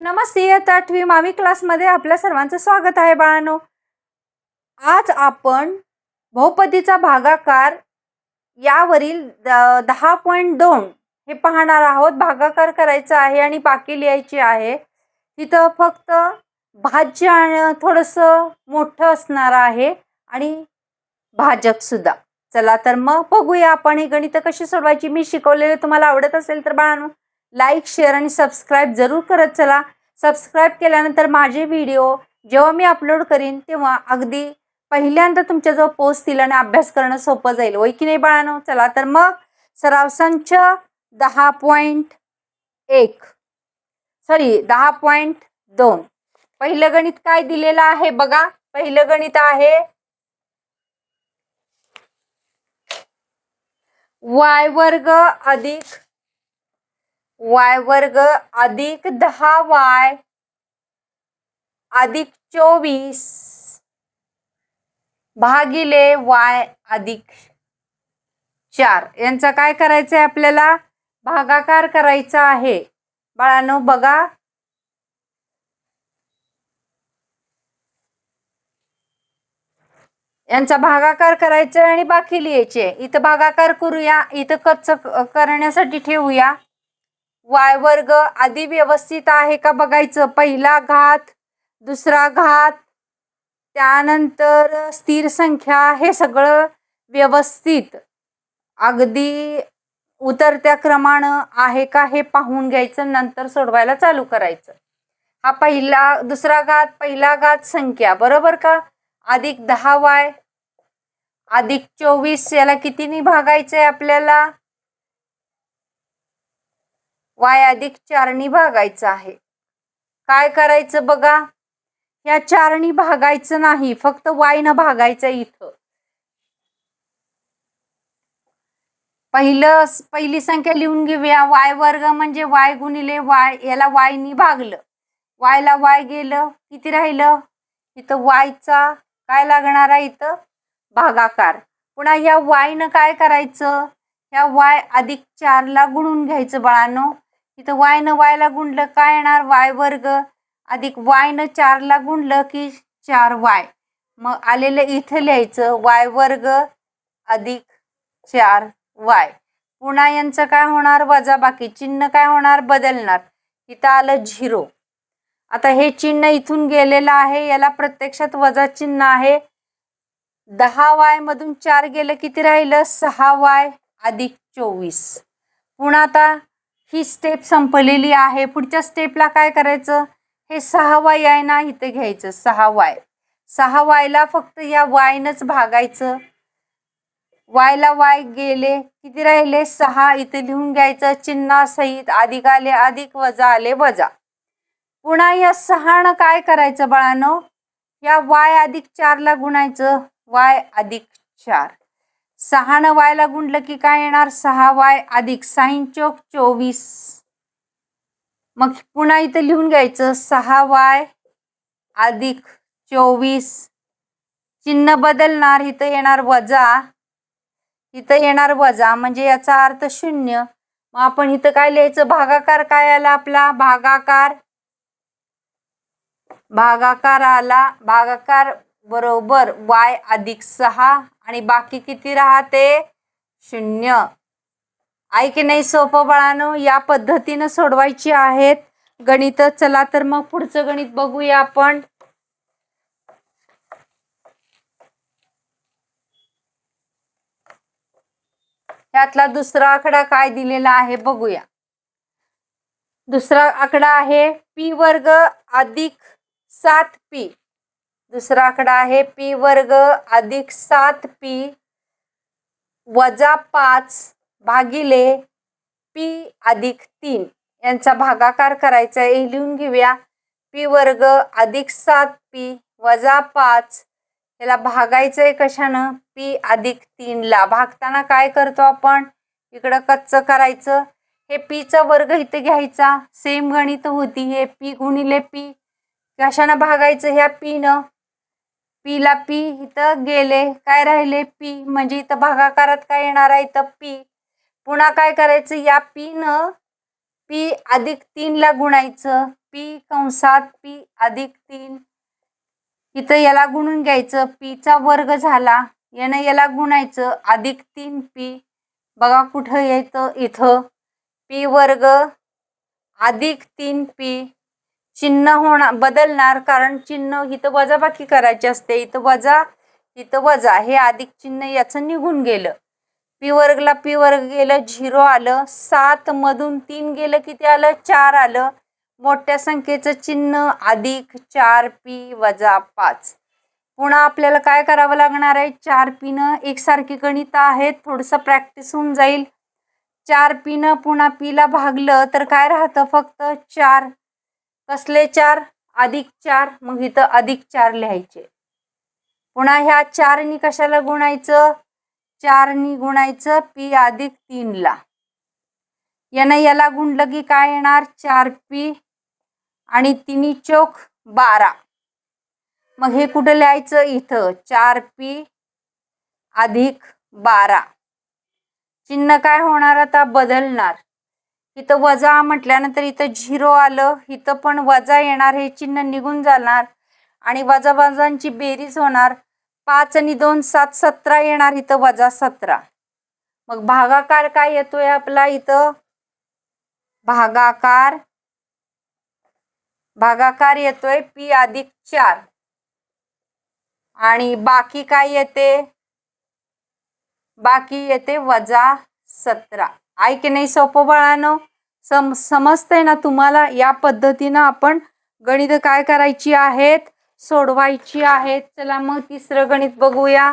नमस्ते इयत्ता आठवी मावी क्लासमध्ये आपल्या सर्वांचं स्वागत आहे बाळानो. आज आपण बहुपदीचा भागाकार यावरील द- दहा पॉईंट दोन हे पाहणार आहोत. भागाकार करायचा आहे आणि बाकी लिहायची आहे. तिथं फक्त भाज्य थोडंसं मोठं असणार आहे आणि भाजकसुद्धा चला तर मग बघूया आपण ही गणितं कशी सोडवायची. मी शिकवलेले तुम्हाला आवडत असेल तर बाळानो लाईक शेअर आणि सबस्क्राईब जरूर करत चला. सबस्क्राईब केल्यानंतर माझे व्हिडिओ जेव्हा मी अपलोड करीन तेव्हा अगदी पहिल्यांदा तुमच्याजवळ पोचतील आणि अभ्यास करणं सोपं जाईल. होय की नाही बाळानो? चला तर मग सराव संच दहा पॉईंट एक. सॉरी दहा पॉईंट दोन. पहिलं गणित काय दिलेलं आहे बघा. पहिलं गणित आहे वाय वर्ग अधिक वाय वर्ग अधिक दहा वाय अधिक चोवीस भागिले वाय अधिक चार. यांचा काय करायचं आहे आपल्याला? भागाकार करायचा आहे. बाळानो बघा. यांचा भागाकार करायचा आहे आणि बाकी लिहायचे इथं भागाकार करूया. इथं कच्च करण्यासाठी ठेवूया. वाय वर्ग आधी व्यवस्थित आहे का बघायचं? पहिला घात दुसरा घात त्यानंतर स्थिर संख्या हे सगळं व्यवस्थित. अगदी उतरत्या क्रमानं आहे का हे पाहून घ्यायचं नंतर सोडवायला चालू करायचं. हा पहिला दुसरा घात पहिला घात संख्या बरोबर का? अधिक दहा वाय अधिक चोवीस याला कितीनी भागायचं आहे आपल्याला? वाय अधिक भागायचं आहे. काय करायचं बघा? या चारणी भागायचं नाही फक्त वायनं भागायचं इथं. पहिलं पहिली संख्या लिहून घेऊया. वाय वर्ग म्हणजे वाय गुणिले वाय याला वायनी भागलं. वायला वाय गेलं किती राहिलं? इथं वायचा काय लागणार आहे इथं? भागाकार. पुन्हा या वायनं काय करायचं? ह्या वाय अधिक चारला गुणून घ्यायचं बाळांनो. इथं वायनं वायला गुणलं काय येणार? वाय वर्ग. अधिक वायनं चारला गुणलं की चार वाय. मग आलेलं इथं लिहायचं वाय वर्ग अधिक चार वाय. पुन्हा यांचं काय होणार? वजा बाकी. चिन्ह काय होणार? बदलणार. इथं आलं झिरो. आता हे चिन्ह इथून गेलेलं आहे. याला प्रत्यक्षात वजा चिन्ह आहे. दहा वाय मधून चार गेलं किती राहिलं? सहा वाय अधिक चोवीस. पुन्हा आता ही स्टेप संपलेली आहे. पुढच्या स्टेपला काय करायचं? हे सहा वाय आहे ना इथं घ्यायचं. सहा वाय. सहा वायला फक्त या वायनच भागायचं. वायला वाय गेले किती राहिले? सहा. इथे लिहून घ्यायचं चिन्हासहित अधिक आले अधिक वजा आले वजा. पुन्हा या सहानं काय करायचं बाळानो? या वाय अधिक चारला गुणायचं. वाय अधिक चार. सहानं वायला गुंडलं की काय येणार? सहा वाय अधिक साईन चौक चोवीस. मग पुन्हा इथं लिहून घ्यायचं. सहा वाय अधिक चोवीस. चिन्ह बदलणार इथं येणार वजा. इथं येणार वजा म्हणजे याचा अर्थ शून्य. मग आपण इथं काय लिहायचं? भागाकार काय आला आपला? भागाकार. भागाकार आला. भागाकार बरोबर वाय अधिक सहा आणि बाकी किती राहते? शून्य. आहे की नाही सोपं बाळानो? या पद्धतीनं सोडवायची आहेत. गणित चला तर मग पुढचं गणित बघूया आपण. त्यातला दुसरा आकडा काय दिलेला आहे बघूया. दुसरा आकडा आहे पी वर्ग अधिक सात पी. दुसरा आकडा आहे पी वर्ग अधिक सात पी वजा पाच भागिले पी अधिक तीन. यांचा भागाकार करायचा आहे. हे लिहून घेऊया. पी वर्ग अधिक सात पी वजा पाच. याला भागायचं आहे कशानं? पी अधिक तीनला. भागताना काय करतो आपण? इकडं कच्चं करायचं. हे पीचा वर्ग इथं घ्यायचा. सेम गणित होती. हे पी गुणिले पी. कशानं भागायचं? ह्या पीनं. पीला पी इथं गेले. काय राहिले? पी. म्हणजे इथं भागाकारात काय येणार आहे? इथं पी. पुन्हा काय करायचं? या पीनं पी अधिक तीनला गुणायचं. पी कंसात पी अधिक तीन. इथं याला गुणून घ्यायचं. पीचा वर्ग झाला. यानं याला गुणायचं. अधिक तीन पी. बघा कुठं येतं? इथं. पी वर्ग अधिक तीन पी. चिन्ह होणार बदलणार कारण चिन्ह इथं वजाबाकी करायची असते इथं वजा इथं वजा हे अधिक चिन्ह याचं निघून गेलं. पी वर्गला पी वर्ग गेलं झिरो आलं सात मधून तीन गेलं किती आलं? चार आलं. मोठ्या संख्येचं चिन्ह अधिक चार पी वजा पाच. पुन्हा आपल्याला काय करावं लागणार आहे? चार पीनं एकसारखी गणित आहेत थोडंसं प्रॅक्टिस होऊन जाईल. चार पीनं पुन्हा पीला भागलं तर काय राहतं? फक्त चार कसले चार अधिक चार मग इथं अधिक चार लिहायचे. पुन्हा ह्या चारनी कशाला गुणायचं? चारनी गुणायचं पी अधिक तीनला यानं याला गुणलं की काय येणार? चार पी आणि तिन्ही चोख बारा. मग हे कुठं लिहायचं? इथं. चार पी अधिक बारा. चिन्ह काय होणार? आता बदलणार. इथं वजा म्हटल्यानंतर इथं झिरो आलं. इथं पण वजा येणार हे चिन्ह निघून जाणार. आणि वजा वजांची बेरीज होणार. पाच आणि दोन सात सतरा येणार इथं वजा सतरा. मग भागाकार काय येतोय आपला इथं? भागाकार. भागाकार येतोय पी अधिक चार. आणि बाकी काय येते? बाकी येते वजा सतरा. आहे की नाही सोपं बाळानं? सम समजतंय ना तुम्हाला? या पद्धतीनं आपण गणित काय करायची आहेत? सोडवायची आहेत. चला मग तिसरं गणित बघूया.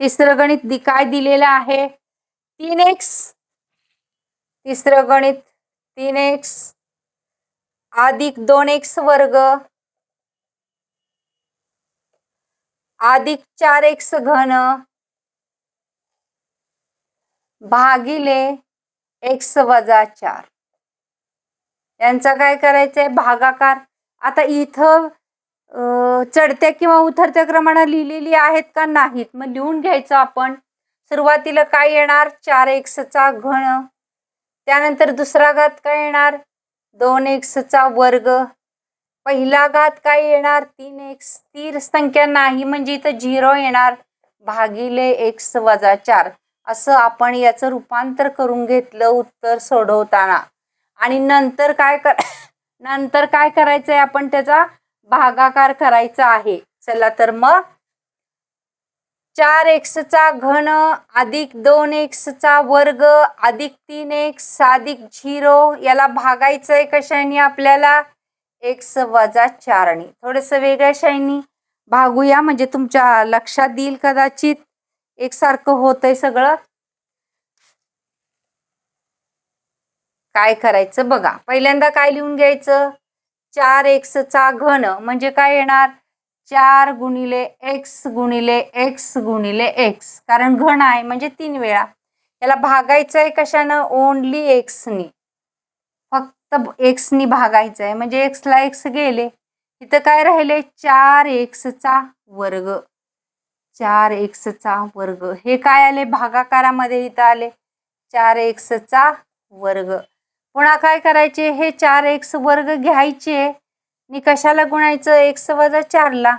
तिसरं गणित दि काय दिलेलं आहे? तीन एक्स. तिसरं गणित तीन एक्स. अधिक दोन एक्स वर्ग. अधिक चार एक्स घन. भागिले एक्स वजा चार. यांचा काय करायचंय? भागाकार. आता इथं चढत्या किंवा उतरत्या क्रमानं लिहिलेली आहेत का नाहीत? मग लिहून घ्यायचं आपण. सुरुवातीला काय येणार? चार एक्सचा घन. त्यानंतर दुसरा घात काय येणार? दोन एक्सचा वर्ग. पहिला घात काय येणार? तीन एक्स स्थिर संख्या नाही म्हणजे इथं झिरो येणार. भागिले एक्स वजा चार. असं आपण याचं रूपांतर करून घेतलं उत्तर सोडवताना. आणि नंतर काय कर नंतर काय करायचं आहे आपण त्याचा? भागाकार करायचा आहे. चला तर मग. चार एक्सचा घन अधिक दोन एक्सचा वर्ग अधिक तीन एक्स अधिक झिरो. याला भागायचं आहे कशाने आपल्याला? एक्स वजा चारनी थोडंसं वेगळ्या शाईनी भागूया. म्हणजे तुमच्या लक्षात येईल कदाचित एकसारखं होतंय सगळं. काय करायचं बघा. पहिल्यांदा काय लिहून घ्यायचं? चार एक्सचा घन. म्हणजे काय येणार? चार गुणिले एक्स गुणिले एक्स गुणिले एक्स. कारण घन आहे म्हणजे तीन वेळा. याला भागायचं आहे कशानं? ओनली एक्सनी. तर एक्सनी भागायचं आहे. म्हणजे एक्सला एक्स गेले इथं काय राहिले? चार एक्सचा वर्ग. चार एक्सचा वर्ग. हे काय आले? भागाकारामध्ये इथं आले. चार एक्सचा वर्ग. पुन्हा काय करायचे? हे चार एक्स वर्ग घ्यायचे. आणि कशाला गुणायचं? एक्स वजा चारला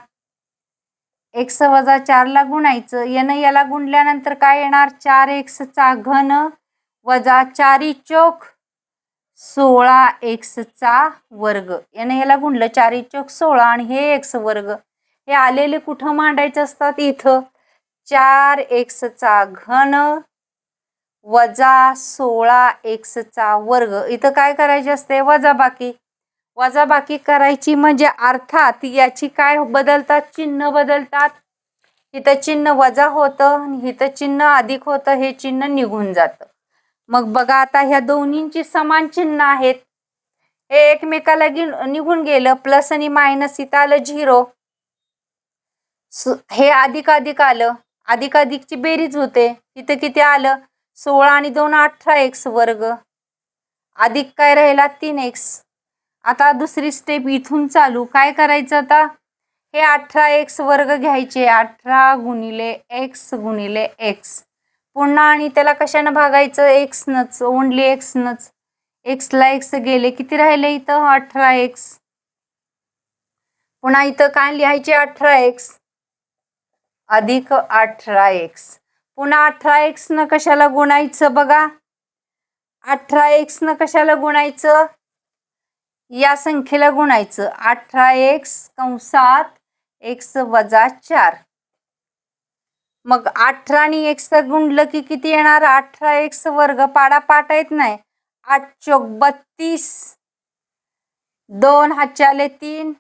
एक्स वजा चारला गुणायचं. यानं याला गुणल्यानंतर काय येणार? चार एक्सचा घन वजा चारी चोक सोळा एक्सचा वर्ग. यानं ह्याला गुणलं चारी चौक सोळा आणि हे एक्स वर्ग. हे आलेले कुठं मांडायचे असतात? इथं. चार एक्सचा घन वजा सोळा एक्सचा वर्ग. इथं काय करायचे असते? वजाबाकी वजाबाकी करायची म्हणजे अर्थात याची काय बदलतात? चिन्ह बदलतात. इथं चिन्ह वजा होतं आणि इथं चिन्ह अधिक होतं हे चिन्ह निघून जातं. मग बघा आता ह्या दोन्हींची समान चिन्ह आहेत. हे एकमेकाला गिन निघून गेलं. प्लस आणि मायनस इथं आलं झिरो. हे अधिक अधिक आलं. अधिक अधिकची बेरीज होते. तिथं किती आलं? सोळा आणि दोन अठरा एक्स वर्ग. अधिक काय राहिला? तीन एक्स. आता दुसरी स्टेप इथून चालू. काय करायचं आता? हे अठरा एक्स वर्ग घ्यायचे. अठरा गुणिले एक्स गुणिले एक्स. पुन्हा आणि त्याला कशानं भागायचं? एक्सनंच ओनली एक्सनंच एक्सला एक्स गेले. किती राहिले इथं? अठरा एक्स पुन्हा इथं काय लिहायचे? अठरा एक्स अधिक अठरा एक्स पुन्हा अठरा एक्सनं कशाला गुणायचं बघा? अठरा एक्सनं कशाला गुणायचं? या संख्येला गुणायचं. अठरा एक्स कंसात एक्स वजा चार. मग अठरा आणि एक्स गुंडलं की किती येणार? अठरा एक्स वर्ग पाडा पाटा येत नाही. आठ चोक बत्तीस. दोन हातच्याले तीन.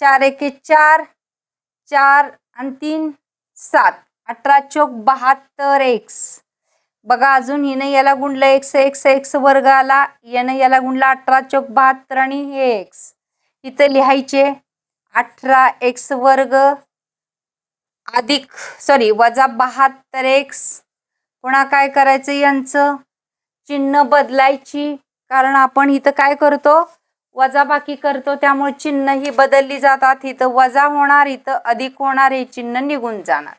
चार एके चार. चार आणि तीन सात. अठरा चोक बहात्तर एक्स बघा अजून हिनं याला गुंडलं एक्स एक्स एक्स वर्ग आला. यानं याला गुंडला अठरा चोक बहात्तर आणि हे एक्स इथं लिहायचे अठरा एक्स वर्ग अधिक सॉरी वजा बहात्तर एक्स पुन्हा काय करायचं यांचं? चिन्ह बदलायची. कारण आपण इथं काय करतो? वजा बाकी करतो त्यामुळे चिन्ह ही बदलली जातात. इथं वजा होणार इथं अधिक होणार हे चिन्ह निघून जाणार.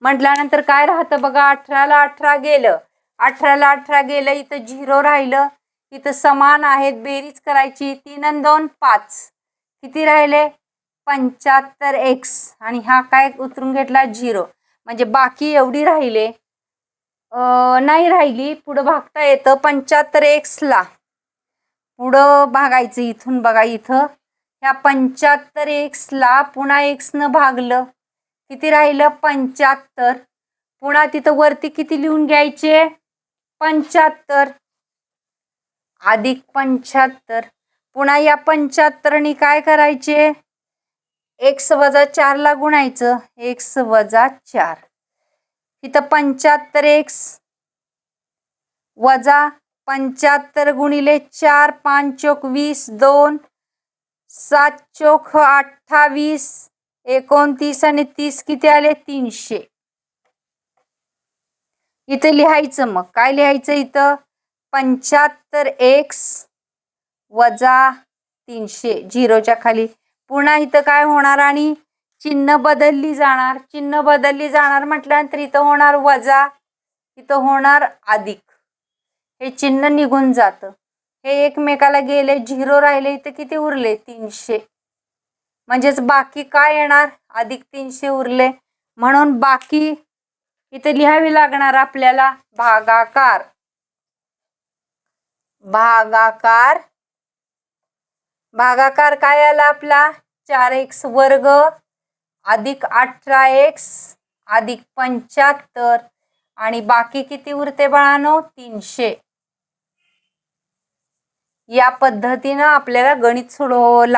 म्हटल्यानंतर काय राहतं बघा? अठराला अठरा गेलं. अठराला अठरा गेलं इथं झिरो राहिलं. इथं समान आहेत बेरीज करायची. तीन आणि दोन पाच. किती राहिले? पंच्याहत्तर एक्स आणि हा काय उतरून घेतला? झिरो. म्हणजे बाकी एवढी राहिले. नाही राहिली. पुढं भागता येतं पंच्याहत्तर एक्सला पुढं भागायचं इथून बघा इथं. ह्या पंच्याहत्तर एक्सला पुन्हा एक्सनं भागलं. किती राहिलं? पंच्याहत्तर. पुन्हा तिथं वरती किती लिहून घ्यायचे? पंच्याहत्तर. अधिक पंच्याहत्तर. पुन्हा या पंच्याहत्तरनी काय करायचे? एक्स वजा चारला गुणायचं. एक्स वजा चार. इथं पंच्याहत्तर एक्स वजा पंच्याहत्तर गुणिले चार पाच चोक वीस दोन सात चोख अठ्ठावीस एकोणतीस आणि तीस किती आले? तीनशे. इथं लिहायचं मग. काय लिहायचं इथं? पंच्याहत्तर एक्स वजा तीनशे. झिरोच्या खाली. पुन्हा इथं काय होणार आणि चिन्ह बदलली जाणार. चिन्ह बदलली जाणार म्हटल्यानंतर इथं होणार वजा इथं होणार अधिक. हे चिन्ह निघून जातं. हे एकमेकाला गेले झिरो राहिले इथं किती उरले? तीनशे. म्हणजेच बाकी काय येणार? अधिक तीनशे उरले. म्हणून बाकी इथे लिहावी लागणार आपल्याला भागाकार. भागाकार भागाकार काय आला आपला? चार एक्स वर्ग अधिक अठरा एक्स अधिक पंच्याहत्तर. आणि बाकी किती उरते बाळानो? तीनशे. या पद्धतीनं आपल्याला गणित सोडवावं लागतं.